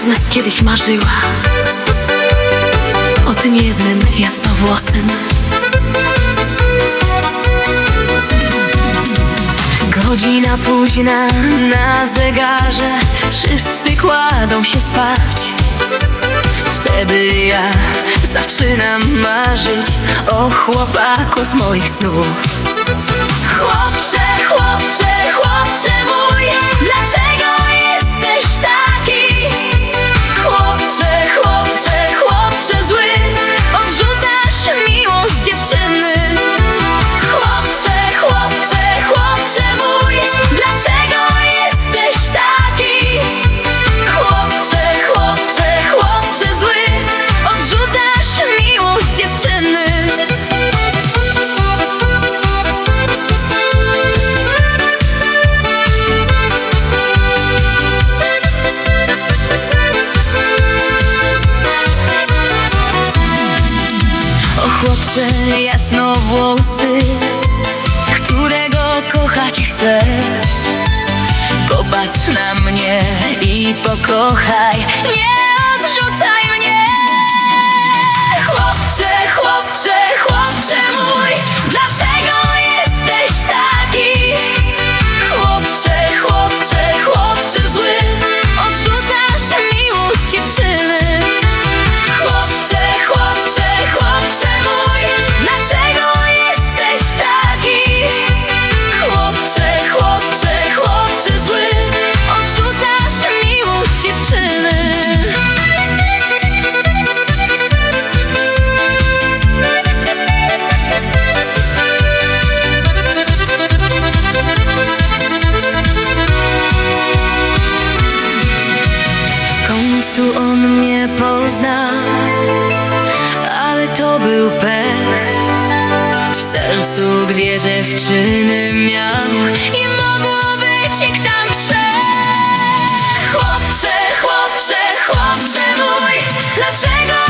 z nas kiedyś marzyła. O tym jednym jasnowłosym Godzina późna na zegarze. Wszyscy kładą się spać. Wtedy ja zaczynam marzyć O chłopaku z moich snów. Chłopcze, chłopcze jasnowłosy Którego kochać chcę. Popatrz na mnie i pokochaj Nie odrzucaj mnie zna Ale to był pech. W sercu dwie dziewczyny miał I mogło być ich tam trzech. Chłopcze, chłopcze, chłopcze mój Dlaczego